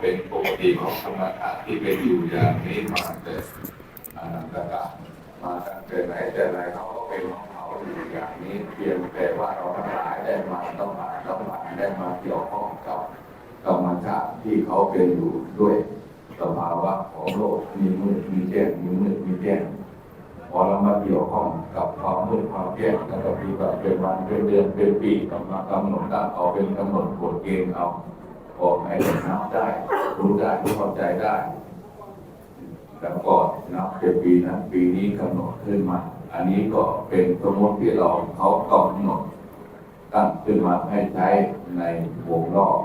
เป็นปกติของธรรมชาติที่เป็นอยู่อย่างนี้มาแต่อนันตกาลมาตั้งแต่ไหนแต่ไรเขาก็เป็นของเขาอยู่อย่างนี้เพียงแต่ว่าเราทั้งหลายได้มาต้องมาต้องมาได้มาเกี่ยวข้องกับธรรมชาติที่เขาเป็นอยู่ด้วยสภาวะของโลกมีมืดมีแจ้งมีมืดมีแจ้งพอเรามาเกี่ยวข้องกับความมืดความแจ้งแล้วก็มีแบบเป็นวันเป็นเดือนเป็นปีกำมากำหนดตั้งเอาเป็นกำหนดกฎเกณฑ์เอา ออกให้นับได้ รู้ได้รู้เข้าใจได้แต่ก่อนนับเป็นปีนั้นปีนี้กำหนดขึ้นมา อันนี้ก็เป็นสมมติที่เราเขากำหนดตั้งขึ้นมาให้ใช้ในวงรอบ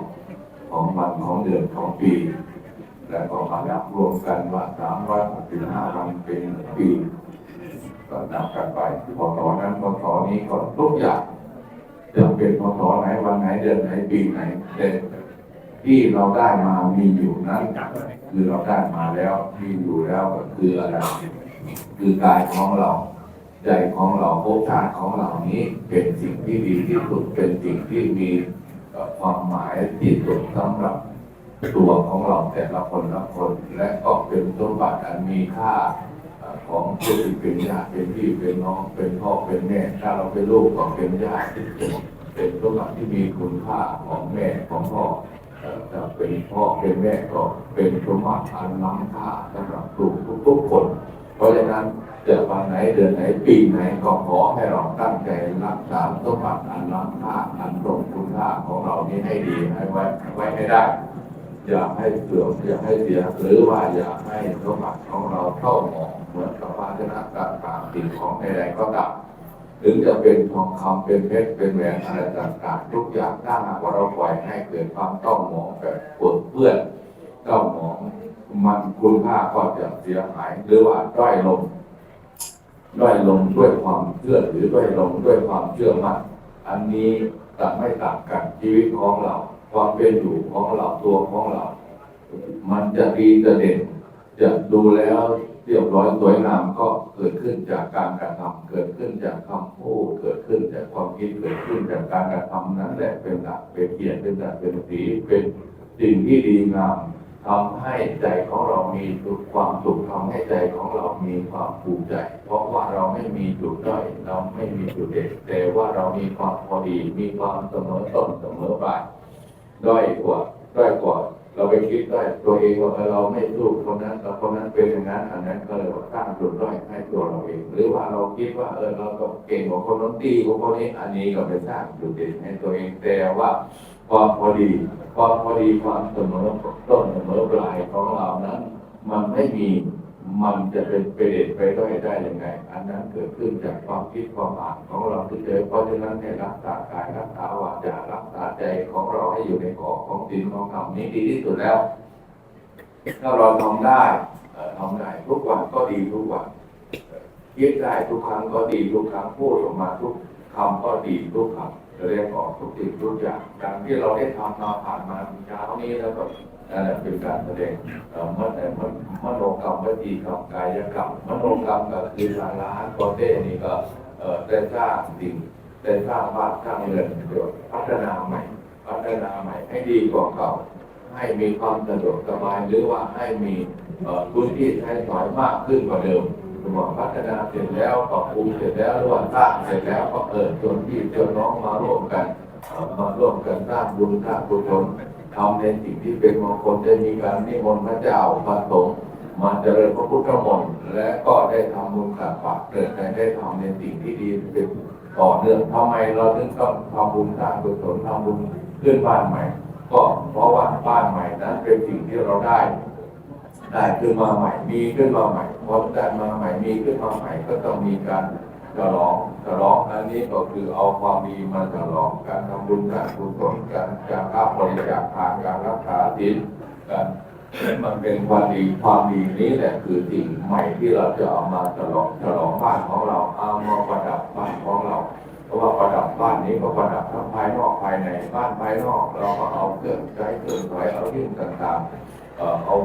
ของวันของเดือนของปี แล้วก็มานับรวมกันว่าสามร้อยหกสิบห้าวันเป็นหนึ่งปีก็นับกันไปพอต่อนั้นพอต่อนี้ก็ทุกอย่างจะเป็นพอต่อไหนวันไหนเดือนไหนปีไหนเดือน ที่เราได้มามีอยู่นั้นคือเราได้มาแล้วมีอยู่แล้วก็คืออะไรคือกายของเรา ใจของเราภพชาติของเรานี้เป็นสิ่งที่ดีที่สุดเป็นสิ่งที่มีเอ่อความหมายที่สุดสำหรับตัวของเราแต่ละคนละคน และก็เป็นสมบัติอันมีค่าของผู้ที่เป็นญาติเป็นพี่เป็นน้องเป็นพ่อเป็นแม่ถ้าเราเป็นลูกก็เป็นญาติเป็นเป็นสมบัติที่มีคุณค่าของแม่ของพ่อ เอ่อถ้าเป็นพ่อเป็นแม่ก็เป็นสมบัติอันล้ำค่าสำหรับลูกทุกๆคน เพราะฉะนั้นจะวันไหนเดือนไหนปีไหนก็ขอให้เราตั้งใจรักษาสมบัติอันล้ำค่าอันทรงคุณค่าของเรานี้ให้ดีให้ไว้ไว้ให้ได้อย่าให้เสื่อมอย่าให้เสียหรือว่าอย่าให้สมบัติของเราเข้าหมองเหมือนกับภาชนะต่างๆสิ่งของใดๆก็ตาม ถึงจะเป็นทองคำเป็นเพชรเป็นแหวนอะไรต่างๆ ทุกอย่างถ้าหากว่าเราปล่อยให้เกิดความต้องหมองแบบปวดเปื้อนต้องหมองมันคุณค่าก็จะเสียหาย หรือว่าด้อยลงด้อยลงด้วยความเชื่อหรือด้อยลงด้วยความเชื่อมั่นอันนี้ต่างไม่ต่างกันชีวิตของเรา ความเป็นอยู่ของเราตัวของเรา มันจะดีจะเด่นจะดูแล้วเรียบร้อยสวยงามก็ กิดขึ้นจากการกระทำเกิดขึ้นจากคำพูด เกิดขึ้นจากความคิด เกิดขึ้นจากการกระทำนั้นแหละเป็นหลัก เป็นเกียรติเป็นหลักเป็นสีเป็นสิ่งที่ดีงามทำให้ใจของเรามีสุขความสุขทำให้ใจของเรามีความภูมิใจ เพราะว่าเราไม่มีจุดด้อยเราไม่มีจุดเด่นแต่ว่าเรามีความพอดี มีความเสมอต้นเสมอปลายด้อยกว่าด้อยกว่า เราไปคิดได้ตัวเองว่าเราไม่สู้คนนั้นเราคนนั้นเป็นอย่างนั้นอันนั้นก็เลยว่าสร้างจุดด้อยให้ตัวเราเอง หรือว่าเราคิดว่าเออเราต้องเก่งกว่าคนนั้นดีกว่าคนนี้อันนี้ก็ไปสร้างจุดเด่นให้ตัวเองแต่ว่าความพอดีความพอดีความเสมอต้นเสมอปลายของเรานั้น มันไม่มี มันจะเป็นไปเด่นไปด้อยได้ยังไง อันนั้นเกิดขึ้นจากความคิดความอ่านของเราที่เจอเพราะฉะนั้นให้รักษากายรักษาวาจารักษาใจของเราให้อยู่ในกรอบของศีลของธรรมนี้ดีที่สุดแล้ว ถ้าเราทำได้ทำได้ทุกวันก็ดีทุกวันเอ่อคิดได้ทุกครั้งก็ดีทุกครั้งพูดออกมาทุกคำก็ดีทุกคำแสดงออกทุกสิ่งทุกอย่างการที่เราได้ทำมาผ่านมาเช้านี้แล้วก็ นั่นเป็นการแสดงเอ่อมันแต่มันมโนกรรมวิธีกรรมกายกรรมมโนกรรมก็คือสาระโกเต้นี่ก็เอ่อได้สร้างสิ่งได้สร้างบ้านสร้างเรือนเดี๋ยวพัฒนาใหม่ พัฒนาใหม่ให้ดีกว่าเก่าให้มีความสะดวกสบายหรือว่าให้มีพื้นที่ใช้สอยมากขึ้นกว่าเดิมสมมติพัฒนาเสร็จแล้วปรับปรุงเสร็จแล้วหรือว่าสร้างเสร็จแล้วก็เปิดชวนพี่ชวนน้องมาร่วมกันมาร่วมกันสร้างบุญสร้างกุศล ทำในสิ่งที่เป็นมงคลได้มีการนิมนต์พระเจ้าพระสงฆ์มาเจริญพระพุทธมนต์และก็ได้ทำบุญขัดฝากเกิดได้ได้ทำในสิ่งที่ดีเป็นต่อเนื่องทำไมเราถึงต้องทำบุญสร้างกุศลทำบุญขึ้นบ้านใหม่ ก็เพราะว่าบ้านใหม่นั้นเป็นสิ่งที่เราได้ได้ขึ้นมาใหม่ มีขึ้นมาใหม่พอได้มาใหม่มีขึ้นมาใหม่ก็ต้องมีการ ฉลองฉลองอันนี้ก็คือเอาความดีมาฉลองการทำบุญการกุศลการการรับบริจาคทานการรักษาศีลการมันเป็นความดีความดีนี้แหละคือสิ่งใหม่ที่เราจะเอามาฉลองฉลองบ้านของเราเอามาประดับบ้านของเรา เพราะว่าประดับบ้านนี้ก็ประดับทั้งภายนอกภายในบ้านภายนอก เราก็เอาเครื่องใช้เครื่องใช้เอายิ่งต่างๆเอา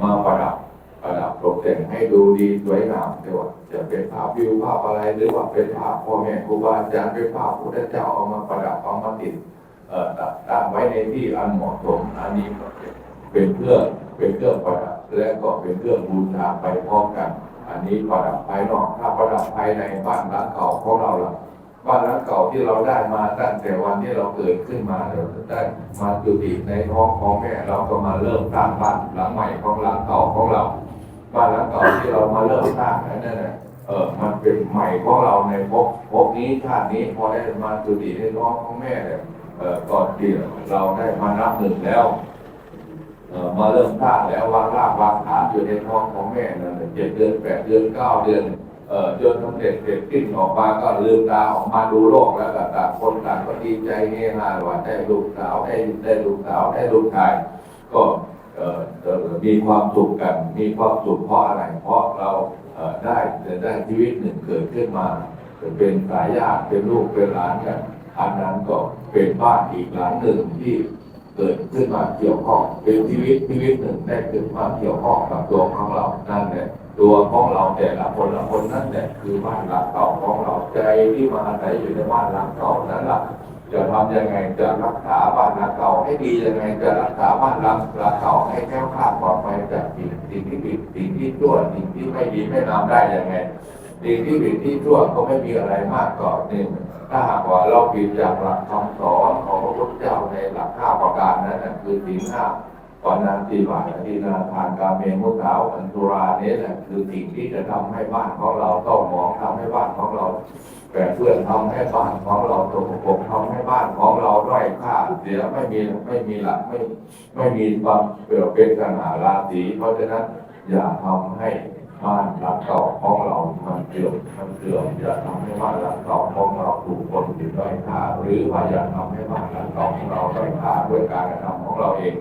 มาประดับ ประดับตกแต่งให้ดูดีสวยงามไม่ว่าจะเป็นภาพวิวภาพอะไรหรือว่าเป็นภาพพ่อแม่ครูบาอาจารย์เป็นภาพพุทธเจ้าเอามาประดับเอามาติดเอ่อตั้งไว้ในที่อันเหมาะสมอันนี้เป็นเป็นเครื่องเป็นเครื่องประดับและก็เป็นเครื่องบูชาไปพร้อมกัน อันนี้ประดับภายนอกถ้าประดับภายในบ้านหลังเก่าของเราล่ะบ้านหลังเก่าที่เราได้มาตั้งแต่วันที่เราเกิดขึ้นมาเราได้มาจุติในท้องของแม่เราก็มาเริ่มสร้างบ้านหลังใหม่ของหลังเก่าของเรา บ้านหลังเก่าที่ เรามาเริ่มสร้างนั่นน่ะเออ มันเป็นใหม่ของเราในภพภพนี้ชาตินี้พอได้มาจุติในท้องของแม่เนี่ยเออก่อนที่เราได้มานับหนึ่งแล้วเออมาเริ่มสร้างแล้ววางรากวางฐานอยู่ในท้องของแม่นั่นเจ็ดเดือนแปดเดือนเก้าเดือนเออจนสำเร็จเสร็จสิ้นออกมาก็ลืมตาออกมาดูโลกแล้วก็ต่างคนต่างก็ดีใจเฮฮาว่าได้ลูกสาวได้ได้ลูกสาวได้ลูกชายก็ มีความสุขกัน มีความสุขเพราะอะไร เพราะเราได้ได้ชีวิตหนึ่งเกิดขึ้นมาเป็นสายญาติเป็นลูกเป็นหลานกันอันนั้นก็เป็นบ้านอีกหลังหนึ่งที่เกิดขึ้นมาเกี่ยวข้องเป็นชีวิตชีวิตหนึ่งได้เกิดมาเกี่ยวข้องกับตัวของเรานั่นแหละตัวของเราแต่ละคนละคนนั่นแหละคือบ้านหลังเก่าของเราใจที่มาอาศัยอยู่ในบ้านหลังเก่านั้นแหละ จะทำยังไงจะรักษาบ้านหลังเก่าให้ดียังไงจะรักษาบ้านหลังเก่าให้แค้วคลาดปลอดภัยจากสิ่งสิ่งที่ผิดสิ่งที่ชั่วสิ่งที่ไม่ดีไม่งาได้ยังไงสิ่งที่ผิดที่ชั่วก็ไม่มีอะไรมากก่อนี่ถ้าหากว่าเราผิดจากหลักคำสอนของพระพุทธเจ้าในหลักข้าประการนั้นคือสิ่งห้า ปานาติบาตอธินาทานการเมมุสาวอันตุราเนี่ยแหละคือสิ่งที่จะทำให้บ้านของเราต้องมองทำให้บ้านของเราแปดเพื่อนทำให้บ้านของเราตกปกทำให้บ้านของเราด้อยค่าเสียไม่มีไม่มีหลักไม่ไม่มีความเปลี่ยนเป็นขนาราศีเพราะฉะนั้นอย่าทำให้บ้านหลังเก่าของเรา มันเสื่อมมันเสื่อมอย่าทำให้บ้านหลังเก่าของเราถูกคนติดด้อยค่าหรือว่าอย่าทำให้บ้านหลังเก่าของเราด้อยค่าด้วยการกระทำของเราเอง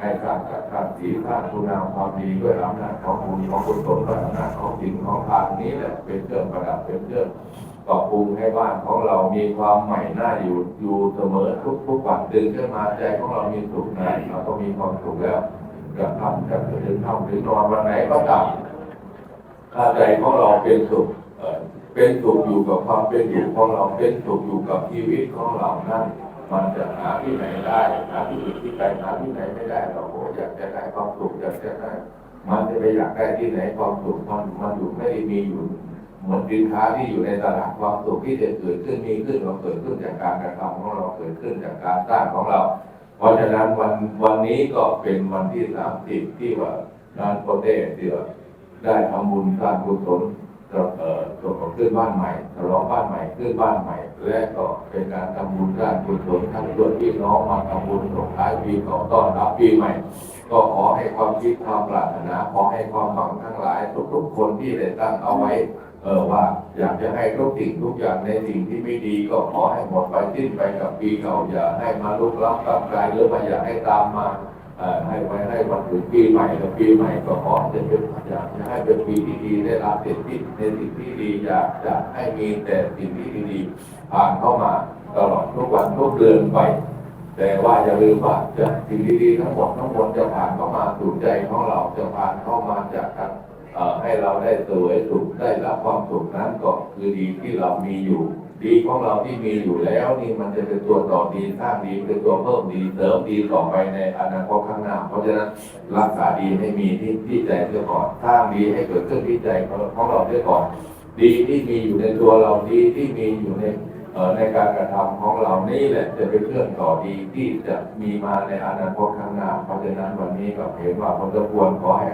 ให้สร้างกัดสร้างสีสร้างคุณงามความดีด้วยอำนาจของบุญของกุศลด้วยอำนาจของสิ่งของทานนี้แหละเป็นเครื่องประดับเป็นเครื่องปรับปรุงให้บ้านของเรามีความใหม่หน่าอยู่อยู่เสมอทุกทุกวันตื่นขึ้นมาใจของเรามีสุขนเราก็มีความสุขแล้วจะทำจะถึงทำหรือนอนวันไหนก็ตามถ้าใจของเราเป็นสุขเอ่อเป็นสุขอยู่กับความเป็นอยู่ของเราเป็นสุขอยู่กับชีวิตของเรานั่น มันจะหาที่ไหนได้หาที่อื่นที่ไกลหาที่ไหนไม่ได้เราโอ้อยากจะได้ความสุขอยากจะได้มันจะไปอยากได้ที่ไหนความสุขมันมันอยู่ไม่ได้มีอยู่เหมือนสินค้าที่อยู่ในตลาดความสุขที่จะเกิดขึ้นมีขึ้นเราเกิดขึ้นจากการกระทำของเราเกิดขึ้นจากการสร้างของเรา เพราะฉะนั้นวันวันนี้ก็เป็นวันที่สามสิบที่ว่างานโปรเต้เดือได้ทำบุญสร้างกุศล เอ่อส่งของขึ้นบ้านใหม่ฉลองบ้านใหม่ขึ้นบ้านใหม่ และก็เป็นการทำบุญสร้างกุศลทั้งส่วนพี่น้องมาทำบุญส่งท้ายปีเก่าต้อนรับปีใหม่ ก็ขอให้ความคิดความปรารถนาขอให้ความหวังทั้งหลายทุกๆคนที่ได้ตั้งเอาไว้เออว่าอยากจะให้ทุกสิ่งทุกอย่างในสิ่งที่ไม่ดีก็ขอให้หมดไปสิ้นไปกับปีเก่าอย่าให้มาลุกล้ำกับกายหรือมาอย่าให้ตามมา ให้ไว้ให้วันถึงปีใหม่แล้วปีใหม่ก็ขอจะเป็นอยากจะให้เป็นปีที่ดีได้รับสิ่งที่ในสิ่งที่ดีอยากจะให้มีแต่สิ่งที่ดีๆผ่านเข้ามาตลอดทุกวันทุกเดือนไป แต่ว่าอย่าลืมว่าจะสิ่งดีๆทั้งหมดทั้งมวลจะผ่านเข้ามาสู่ใจของเราจะผ่านเข้ามาจากการให้เราได้สวยสุขได้รับความสุขนั้นก็คือดีที่เรามีอยู่ ดีของเราที่มีอยู่แล้วนี่มันจะเป็นตัวต่อดีสร้างดีเป็นตัวเพิ่มดีเสริมดีต่อไปในอนาคตข้างหน้า เพราะฉะนั้นรักษาดีให้มีที่ที่ใจเสียก่อนสร้างดีให้เกิดขึ้นที่ใจของเราเสียก่อน ดีที่มีอยู่ในตัวเราดีที่มีอยู่ในเอ่อในการกระทำของเรานี่แหละจะเป็นเครื่องต่อดีที่จะมีมาในอนาคตข้างหน้าเพราะฉะนั้นวันนี้ก็เห็นว่าพอจะควรขอให้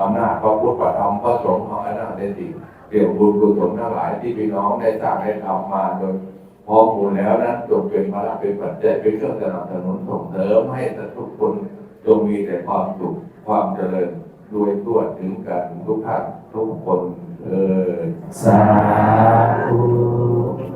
อำนาจพระพุทธธรรมพระสงฆ์ของอนาคตได้ดี กี่ยวบุญกุศลทั้งหลายที่พี่น้องได้สร้างได้ทำมาโดยพอหมู่แล้วนั้นจงเป็นพระเป็นปัจจัยเป็นเครื่องสนับสนุนส่งเสริมให้ทุกคนจงมีแต่ความสุขความเจริญรวยตัวถึงกันทุกท่านทุกคนเออสาธุ